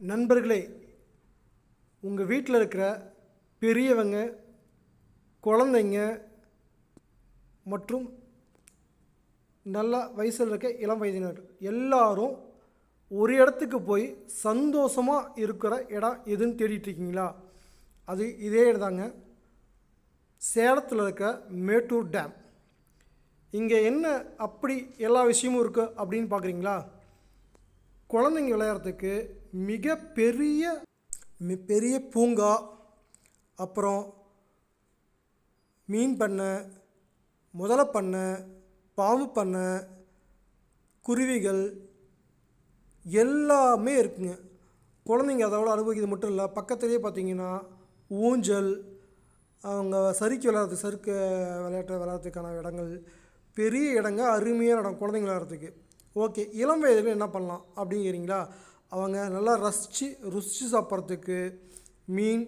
நண்பர்களே உங்கள் வீட்டில் இருக்கிற பெரியவங்க குழந்தைங்க மற்றும் நல்ல வயசில் இருக்க இளம் வயதினர் எல்லாரும் ஒரு இடத்துக்கு போய் சந்தோஷமாக இருக்கிற இடம் எதுன்னு தேடிட்டுருக்கீங்களா? அது இதே இடதாங்க சேலத்தில் இருக்க மேட்டூர் டேம். இங்கே என்ன அப்படி எல்லா விஷயமும் இருக்குது அப்படின்னு பார்க்குறீங்களா குழந்தைங்க விளையாடுறதுக்கு மிகப்பெரிய மி- பெரிய பூங்கா அப்புறம் மீன் பண்ணை முதலை பண்ணை பாம்பு பண்ணை குருவிகள் எல்லாமே இருக்குங்க. குழந்தைங்க அதோட அனுபவிக்கிறது மட்டும் இல்லை பக்கத்துலேயே பார்த்தீங்கன்னா ஊஞ்சல் அவங்க சறுக்கி விளையாடுறது சறுக்கு விளையாட்டு விளையாடுறதுக்கான இடங்கள் பெரிய இடங்க அருமையான இடம் குழந்தைங்க விளையாடுறதுக்கு. ஓகே இளம் வயதில் என்ன பண்ணலாம் அப்படிங்கிறீங்களா? அவங்க நல்லா ரசித்து ருசித்து சாப்பிட்றதுக்கு மீன்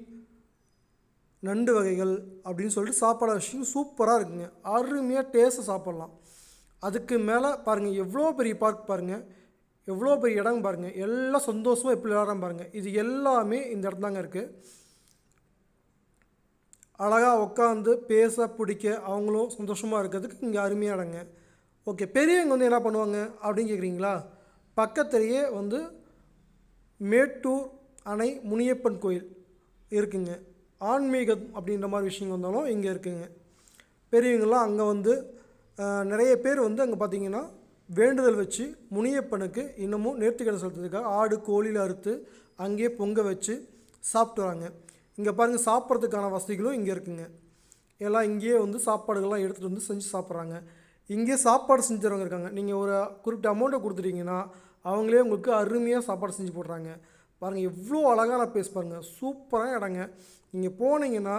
நண்டு வகைகள் அப்படின்னு சொல்லிட்டு சாப்பாடு விஷயம் சூப்பராக இருக்குங்க. அருமையாக டேஸ்ட்டாக சாப்பிட்லாம். அதுக்கு மேலே பாருங்கள் எவ்வளோ பெரிய பார்க் பாருங்கள் எவ்வளோ பெரிய இடம் பாருங்கள் எல்லாம் சந்தோஷமாக எப்படி விளையாடுறாங்க பாருங்கள் இது எல்லாமே இந்த இடத்துலாங்க இருக்குது அழகாக உட்காந்து பேச பிடிக்க அவங்களும் சந்தோஷமாக இருக்கிறதுக்கு இங்கே அருமையாக இடங்க. ஓகே பெரியவங்க வந்து என்ன பண்ணுவாங்க அப்படின்னு கேட்குறீங்களா பக்கத்துலேயே வந்து மேட்டூர் அணை முனியப்பன் கோயில் இருக்குங்க. ஆன்மீகம் அப்படின்ற மாதிரி விஷயம் வந்தாலும் இங்கே இருக்குங்க. பெரியவங்களாம் அங்கே வந்து நிறைய பேர் வந்து அங்கே பார்த்தீங்கன்னா வேண்டுதல் வச்சு முனியப்பனுக்கு இன்னமும் நேர்த்திக்கடை செலுத்துறதுக்காக ஆடு கோழியில் அறுத்து அங்கேயே பொங்க வச்சு சாப்பிட்டு வராங்க. இங்கே பாருங்கள் சாப்பிட்றதுக்கான வசதிகளும் இங்கே இருக்குங்க. எல்லாம் இங்கேயே வந்து சாப்பாடுகள்லாம் எடுத்துகிட்டு வந்து செஞ்சு சாப்பிட்றாங்க. இங்கேயே சாப்பாடு செஞ்சு இருக்காங்க. நீங்கள் ஒரு குறிப்பிட்ட அமௌண்ட்டை கொடுத்துட்டிங்கன்னா அவங்களே உங்களுக்கு அருமையாக சாப்பாடு செஞ்சு போடுறாங்க. பாருங்கள் எவ்வளோ அழகான பேஸ் பாருங்கள் சூப்பரான இடங்க. நீங்கள் போனீங்கன்னா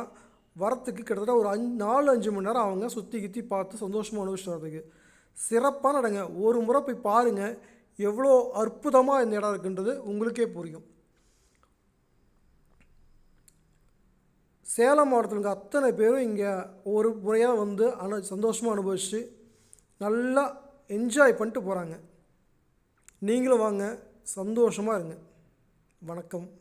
வரத்துக்கு கிட்டத்தட்ட ஒரு அஞ்சு நாலு அஞ்சு மணி நேரம் அவங்க சுற்றி கித்தி பார்த்து சந்தோஷமாக அனுபவிச்சுட்டு வரதுக்கு சிறப்பான இடங்க. ஒரு முறை போய் பாருங்கள் எவ்வளோ அற்புதமாக இந்த இடம் இருக்குன்றது உங்களுக்கே புரியும். சேலம் மாவட்டத்தில் இருக்க அத்தனை பேரும் இங்கே ஒரு முறையாக வந்து அனு சந்தோஷமாக அனுபவிச்சு நல்லா என்ஜாய் பண்ணிட்டு போகிறாங்க நீங்களும் வாங்க. சந்தோஷமாக இருங்க. வணக்கம்.